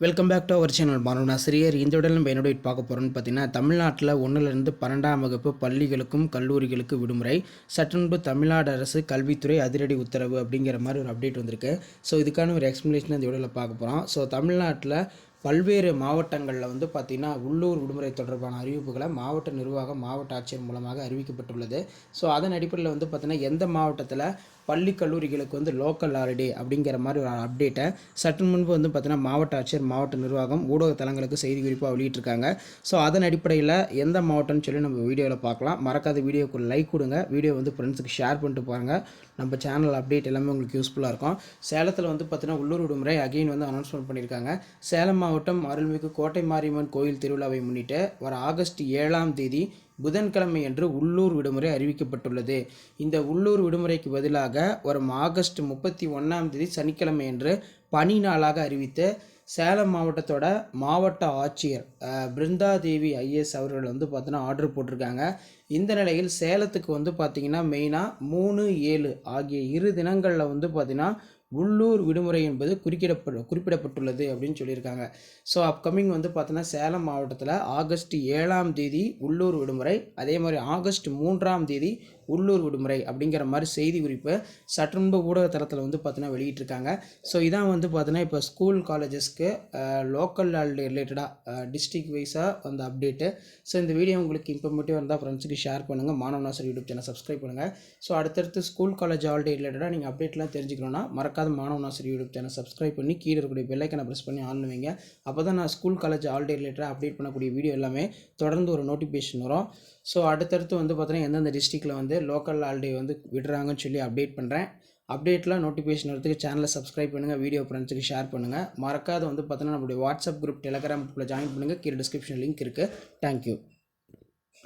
Welcome back to our channel Manavan Asiriyar இந்த உடல் நம்ம என்னோட பார்க்க போகிறோம்னு பார்த்தீங்கன்னா தமிழ்நாட்டில் ஒன்றிலிருந்து பன்னெண்டாம் வகுப்பு பள்ளிகளுக்கும் கல்லூரிகளுக்கு விடுமுறை. சற்றுமுன்பு தமிழ்நாடு அரசு கல்வித்துறை அதிரடி உத்தரவு அப்படிங்கிற மாதிரி ஒரு அப்டேட் வந்திருக்கு. ஸோ இதுக்கான ஒரு எக்ஸ்ப்ளனேஷன் இந்த உடலில் பார்க்க போகிறோம் ஸோ தமிழ்நாட்டில் பல்வேறு மாவட்டங்களில் வந்து பார்த்திங்கன்னா உள்ளூர் விடுமுறை தொடர்பான அறிவிப்புகளை மாவட்ட நிர்வாகம் மாவட்ட ஆட்சியர் மூலமாக அறிவிக்கப்பட்டுள்ளது. ஸோ அதன் அடிப்படையில் வந்து பார்த்திங்கன்னா எந்த மாவட்டத்தில் பள்ளி கல்லூரிகளுக்கு வந்து லோக்கல் ஹாலிடே அப்படிங்கிற மாதிரி ஒரு அப்டேட்டை சற்று முன்பு வந்து பார்த்திங்கன்னா மாவட்ட ஆட்சியர் மாவட்ட நிர்வாகம் ஊடக தளங்களுக்கு செய்தி குறிப்பாக வெளியிட்டிருக்காங்க. ஸோ அதன் அடிப்படையில் எந்த மாவட்டம்னு சொல்லி நம்ம வீடியோவில் பார்க்கலாம் மறக்காத வீடியோக்கு லைக் கொடுங்க. வீடியோ வந்து ஃப்ரெண்ட்ஸுக்கு ஷேர் பண்ணிட்டு பாருங்கள் நம்ம சேனல் அப்டேட் எல்லாமே உங்களுக்கு யூஸ்ஃபுல்லாக இருக்கும். சேலத்தில் வந்து பார்த்திங்கன்னா உள்ளூர் விடுமுறை அகைன் வந்து அனௌன்ஸ்மெண்ட் பண்ணியிருக்காங்க. சேலம் மாவட்டம் அருள்மிகு கோட்டை மாரியம்மன் கோயில் திருவிழாவை முன்னிட்டு வர ஆகஸ்ட் ஏழாம் தேதி புதன்கிழமை என்று உள்ளூர் விடுமுறை அறிவிக்கப்பட்டுள்ளது. இந்த உள்ளூர் விடுமுறைக்கு பதிலாக வரும் ஆகஸ்ட் முப்பத்தி ஒன்றாம் தேதி சனிக்கிழமை என்று பனி நாளாக அறிவித்து சேலம் மாவட்டத்தோட மாவட்ட ஆட்சியர் பிருந்தாதேவி ஐஎஸ் ஐஏஎஸ் அவர்கள் வந்து பார்த்தோன்னா ஆர்டர் போட்டிருக்காங்க. இந்த நிலையில் சேலத்துக்கு வந்து பார்த்திங்கன்னா மெயினாக மூணு ஏழு ஆகிய இரு தினங்களில் வந்து பார்த்திங்கன்னா உள்ளூர் விடுமுறை என்பது குறிப்பிடப்பட குறிப்பிடப்பட்டுள்ளது அப்படின்னு சொல்லியிருக்காங்க. ஸோ அப்கமிங் வந்து பார்த்தோன்னா சேலம் மாவட்டத்தில் ஆகஸ்ட் ஏழாம் தேதி உள்ளூர் விடுமுறை அதே மாதிரி ஆகஸ்ட் மூன்றாம் தேதி உள்ளூர் விடுமுறை அப்படிங்கிற மாதிரி செய்தி குறிப்பு சற்றுன்ப ஊடக தளத்தில் வந்து பார்த்தீங்கன்னா வெளியிட்டிருக்காங்க. ஸோ இதான் வந்து பார்த்தீங்கன்னா இப்போ ஸ்கூல் காலேஜஸ்க்கு லோக்கல் ஹாலிடே ரிலேட்டடாக டிஸ்ட்ரிக்ட் வைஸாக அந்த அப்டேட்டு ஸோ இந்த வீடியோ உங்களுக்கு இன்ஃபர்மேட்டிவ் இருந்தால் ஃப்ரெண்ட்ஸுக்கு ஷேர் பண்ணுங்கள் மாணவனாசர் யூடியூப் சேனல் சப்ஸ்கிரைப் பண்ணுங்கள் ஸோ அடுத்தடுத்து ஸ்கூல் காலேஜ் ஹாலிடே ரிலேட்டடாக நீங்கள் அப்டேட்லாம் தெரிஞ்சுக்கணும்னா மறக்காத மாணவனாசர் யூடியூப் சேனல் சப்ஸ்கிரைப் பண்ணி கீழே இருக்கக்கூடிய பெல்லைக்கனை ப்ரெஸ் பண்ணி ஆன் வைங்க. அப்போ தான் நான் ஸ்கூல் காலேஜ் ஆல்டே ரிலேட்டடாக அப்டேட் பண்ணக்கூடிய வீடியோ எல்லாமே தொடர்ந்து ஒரு நோட்டிஃபிகேஷன் வரும். ஸோ அடுத்தடுத்து வந்து பார்த்தீங்கன்னா எந்தெந்த டிஸ்ட்ரிக்டில் வந்து லோக்கல் ஆல்டே வந்து விடுறாங்கன்னு சொல்லி அப்டேட் பண்ணுறேன் அப்டேட்லாம் நோட்டிஃபிகேஷன் வரதுக்கு சேனலை சப்ஸ்கிரைப் பண்ணுங்கள் வீடியோ ஃப்ரெண்ட்ஸுக்கு ஷேர் பண்ணுங்கள் மறக்காத வந்து பார்த்தீங்கன்னா நம்மளுடைய வாட்ஸ்அப் குரூப் டெலகிராம் குரூப்பில் ஜாயின் பண்ணுங்கள் கீழே டிஸ்கிரிப்ஷன் லிங்க் இருக்குது தேங்க்யூ